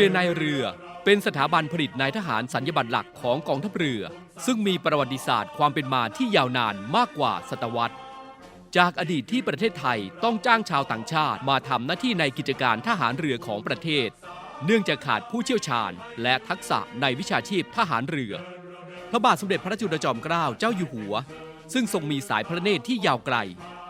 เรียนนายเรือ เป็นสถาบันผลิตนายทหารสัญญบัตรหลักของกองทัพเรือ ซึ่งมีประวัติศาสตร์ความเป็นมาที่ยาวนานมากกว่าศตวรรษ จากอดีตที่ประเทศไทยต้องจ้างชาวต่างชาติมาทำหน้าที่ในกิจการทหารเรือของประเทศ เนื่องจากขาดผู้เชี่ยวชาญ และทักษะในวิชาชีพทหารเรือ พระบาทสมเด็จพระจุลจอมเกล้าเจ้าอยู่หัว ซึ่งทรงมีสายพระเนตรที่ยาวไกล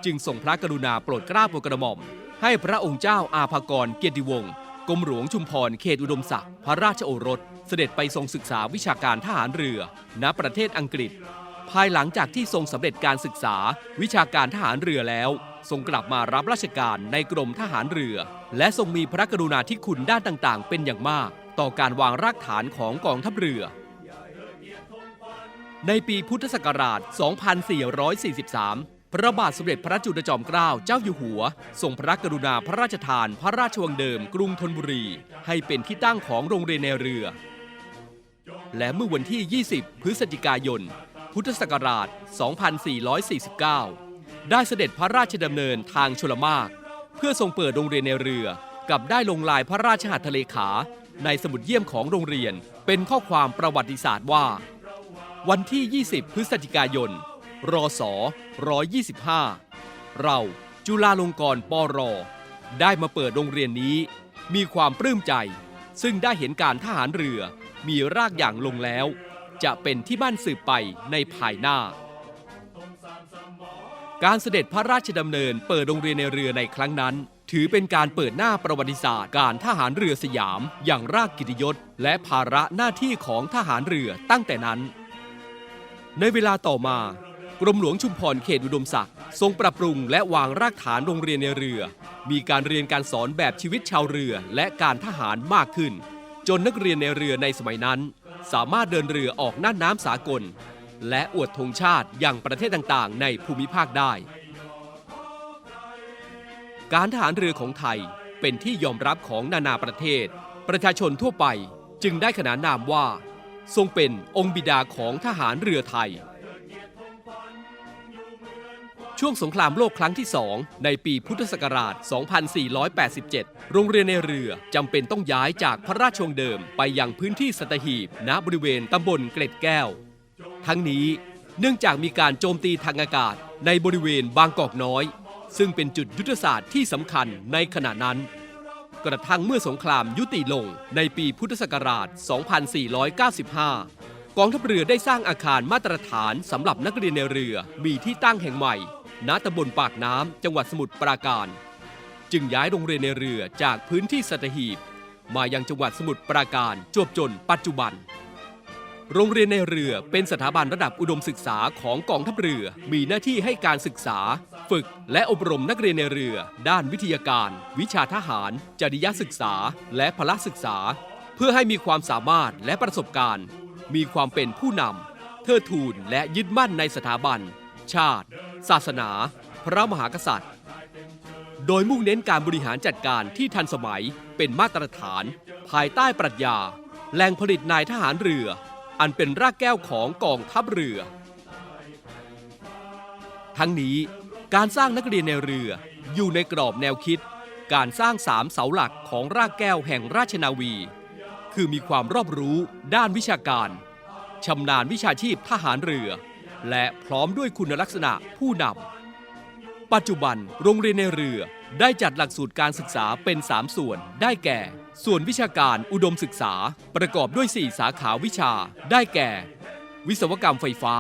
จึงทรงพระกรุณาโปรดเกล้าโปรดกระหม่อมให้พระองค์เจ้าอาภากรเกียรติวงศ์ กรมหลวงชุมพรเขตอุดมศักดิ์พระราชโอรส เสด็จไปทรงศึกษาวิชาการทหารเรือ ณประเทศอังกฤษ ภายหลังจากที่ทรงสำเร็จการศึกษาวิชาการทหารเรือแล้ว ทรงกลับมารับราชการในกรมทหารเรือ และทรงมีพระกรุณาธิคุณด้านต่างๆ เป็นอย่างมาก ต่อการวางรากฐานของกองทัพเรือ ในปีพุทธศักราช 2443 พระบาทสมเด็จพระจุลจอมเกล้าเจ้าอยู่หัว ทรงพระกรุณาพระราชทานพระราชวังเดิมกรุงธนบุรี ให้เป็นที่ตั้งของโรงเรียนในเรือ และเมื่อวันที่ 20 พฤศจิกายน พุทธศักราช 2449 ได้เสด็จพระราชดำเนินทางชลมาก เพื่อทรงเปิดโรงเรียนในเรือ กับได้ลงลายพระราชหัตถเลขา ในสมุดเยี่ยมของโรงเรียนเป็นข้อความประวัติศาสตร์ว่า วันที่ 20 พฤศจิกายน รศ125 เราจุฬาลงกรณ์ปรได้มาเปิดโรงเรียนนี้ มีความปลื้มใจ ซึ่งได้เห็นการทหารเรือ มีรากอย่างลงแล้ว จะเป็นที่บ้านสืบไปในภายหน้า การเสด็จพระราชดำเนินเปิดโรงเรียนในเรือในครั้งนั้น ถือเป็นการเปิดหน้าประวัติศาสตร์การทหารเรือสยาม อย่างรากกิตยศ และภาระหน้าที่ของทหารเรือตั้งแต่นั้น ในเวลาต่อมา กรมหลวงชุมพรเขตอุดมศักดิ์ทรงปรับปรุงและวางรากฐานโรงเรียนในเรือ มีการเรียนการสอนแบบชีวิตชาวเรือและการทหารมากขึ้น จนนักเรียนในเรือในสมัยนั้น สามารถเดินเรือออกน่านน้ำสากล และอวดธงชาติอย่างประเทศต่างๆ ในภูมิภาคได้ การทหารเรือของไทยเป็นที่ยอมรับของนานาประเทศ ประชาชนทั่วไปจึงได้ขนานนามว่า ทรงเป็นองค์บิดาของทหารเรือไทย ช่วงสงครามโลกครั้งที่สองในปีพุทธศักราช 2487 โรงเรียนในเรือจำเป็นต้องย้ายจากพระราชวงเดิมไปยังพื้นที่สัตหีบณบริเวณตำบลเกล็ดแก้ว ทั้งนี้เนื่องจากมีการโจมตีทางอากาศในบริเวณบางกอกน้อย ซึ่งเป็นจุดยุทธศาสตร์ที่สำคัญในขณะนั้น กระทั่งเมื่อสงครามยุติลงในปีพุทธศักราช 2495 กองทัพเรือได้สร้างอาคารมาตรฐานสำหรับนักเรียนในเรือมีที่ตั้งแห่งใหม่ ณตำบลปากน้ำ จังหวัดสมุทรปราการ จึงย้ายโรงเรียนในเรือจากพื้นที่สัตหีบ มายังจังหวัดสมุทรปราการจวบจนปัจจุบัน โรงเรียนในเรือเป็นสถาบันระดับอุดมศึกษาของกองทัพเรือ มีหน้าที่ให้การศึกษา ฝึกและอบรมนักเรียนในเรือ ด้านวิทยาการ วิชาทหาร จริยศึกษา และพละศึกษา เพื่อให้มีความสามารถและประสบการณ์ มีความเป็นผู้นำเทิดทูนและยึดมั่นในสถาบัน ชาติ ศาสนา พระมหากษัตริย์ โดยมุ่งเน้นการบริหารจัดการที่ทันสมัยเป็นมาตรฐาน ภายใต้ปรัชญาแหล่งผลิตนายทหารเรือ อันเป็นรากแก้วของกองทัพเรือ ทั้งนี้การสร้างนักเรียนในเรืออยู่ในกรอบแนวคิด การสร้างสามเสาหลักของรากแก้วแห่งราชนาวี คือมีความรอบรู้ด้านวิชาการชำนาญวิชาชีพทหารเรือ และพร้อมด้วยคุณลักษณะผู้นำ ปัจจุบันโรงเรียนในเรือได้จัดหลักสูตรการศึกษาเป็น 3 ส่วนได้แก่ ส่วนวิชาการอุดมศึกษา ประกอบด้วย 4 สาขาวิชา ได้แก่ วิศวกรรมไฟฟ้า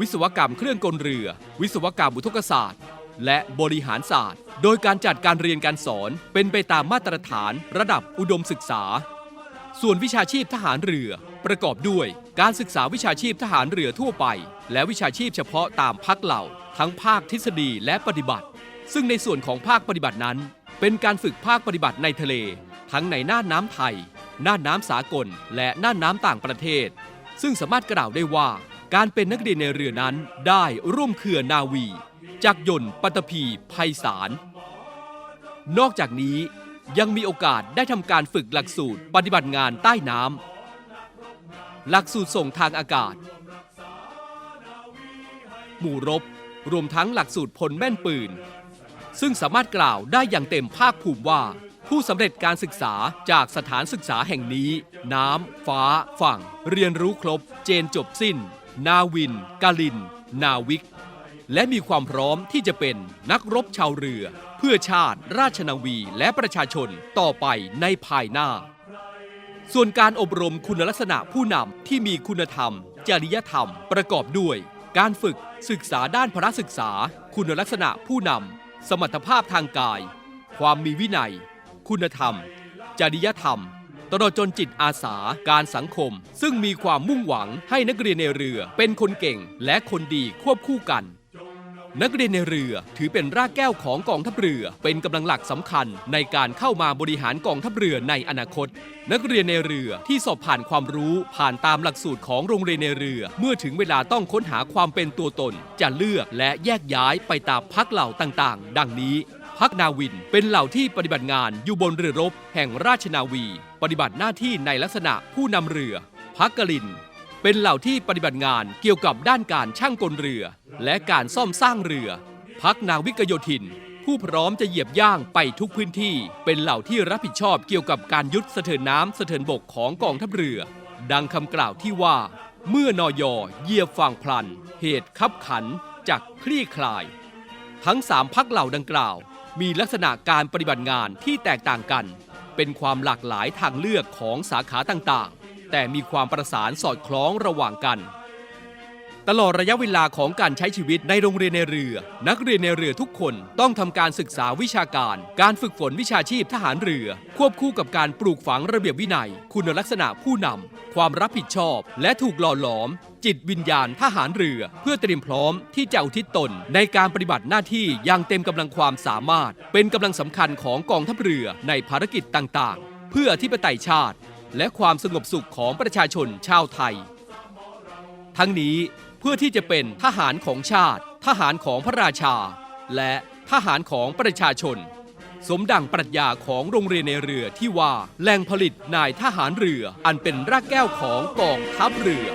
วิศวกรรมเครื่องกลเรือ วิศวกรรมอุทกศาสตร์ และบริหารศาสตร์ โดยการจัดการเรียนการสอนเป็นไปตามมาตรฐาน ระดับอุดมศึกษา ส่วนวิชาชีพทหารเรือ ประกอบด้วย การศึกษาวิชาชีพทหารเรือทั่วไป และวิชาชีพเฉพาะตามพักเหล่า ทั้งภาคทฤษฎีและปฏิบัติ ซึ่งในส่วนของภาคปฏิบัตินั้น เป็นการฝึกภาคปฏิบัติในทะเล ทั้งในน่านน้ำไทย น่านน้ำสากล และน่านน้ำต่างประเทศ ซึ่งสามารถกล่าวได้ว่า การเป็นนักเรียนในเรือนั้นได้ร่วมเครือนาวี จากยนต์ปัตภีไพศาลนอกจากนี้ยังมีโอกาสได้ทำการฝึกหลักสูตรปฏิบัติงานใต้น้ำ หลักสูตรส่งทางอากาศ หมู่รบ รวมทั้งหลักสูตรพลแม่นปืน ซึ่งสามารถกล่าวได้อย่างเต็มภาคภูมิว่า ผู้สำเร็จการศึกษาจากสถานศึกษาแห่งนี้ น้ำ ฟ้า ฝั่ง เรียนรู้ครบ เจนจบสิ้น นาวิน กาลิน นาวิก และมีความพร้อมที่จะเป็นนักรบชาวเรือ เพื่อชาติ ราชนาวีและประชาชนต่อไปในภายหน้า ส่วนการอบรมคุณลักษณะผู้นำที่มีคุณธรรม จริยธรรม ประกอบด้วย การฝึกศึกษาด้านพระศึกษา คุณลักษณะผู้นำสมรรถภาพทางกาย ความมีวินัย คุณธรรม จริยธรรม ตลอดจนจิตอาสาการสังคม ซึ่งมีความมุ่งหวังให้นักเรียนในเรือเป็นคนเก่งและคนดีควบคู่กัน นักเรียนในเรือถือเป็นรากแก้วของกองทัพเรือ เป็นกำลังหลักสำคัญในการเข้ามาบริหารกองทัพเรือในอนาคต นักเรียนในเรือที่สอบผ่านความรู้ผ่านตามหลักสูตรของโรงเรียนในเรือ เมื่อถึงเวลาต้องค้นหาความเป็นตัวตน จะเลือกและแยกย้ายไปตามพักเหล่าต่างๆ ดังนี้พักนาวินเป็นเหล่าที่ปฏิบัติงานอยู่บนเรือรบ แห่งราชนาวี ปฏิบัติหน้าที่ในลักษณะผู้นำเรือพักกลิน เป็นเหล่าที่ปฏิบัติงานเกี่ยวกับด้านการช่างกลเรือ และการซ่อมสร้างเรือ พักนาวิกโยธิน ผู้พร้อมจะเหยียบย่างไปทุกพื้นที่ เป็นเหล่าที่รับผิดชอบเกี่ยวกับการยุดสะเทินน้ำสะเทินบกของกองทัพเรือ ดังคำกล่าวที่ว่า เมื่อนอยอเยียบฝั่งพลัน เหตุคับขันจักคลี่คลาย ทั้งสามพักเหล่าดังกล่าว มีลักษณะการปฏิบัติงานที่แตกต่างกัน เป็นความหลากหลายทางเลือกของสาขาต่าง แต่มีความประสานสอดคล้องระหว่างกัน ตลอดระยะเวลาของการใช้ชีวิตในโรงเรียนในเรือ นักเรียนในเรือทุกคนต้องทำการศึกษาวิชาการ การฝึกฝนวิชาชีพทหารเรือ ควบคู่กับการปลูกฝังระเบียบวินัย คุณลักษณะผู้นำความรับผิดชอบ และถูกหล่อหลอม จิตวิญญาณทหารเรือ เพื่อเตรียมพร้อมที่จะอุทิศตน ในการปฏิบัติหน้าที่อย่างเต็มกำลังความสามารถ เป็นกำลังสำคัญของกองทัพเรือในภารกิจต่างๆ เพื่ออธิปไตยชาติ และความสงบสุขของประชาชนชาวไทย ทั้งนี้เพื่อที่จะเป็นทหารของชาติ ทหารของพระราชา และทหารของประชาชน สมดังปรัชญาของโรงเรียนในเรือที่ว่าแหล่งผลิตนายทหารเรืออันเป็นรากแก้วของกองทัพเรือ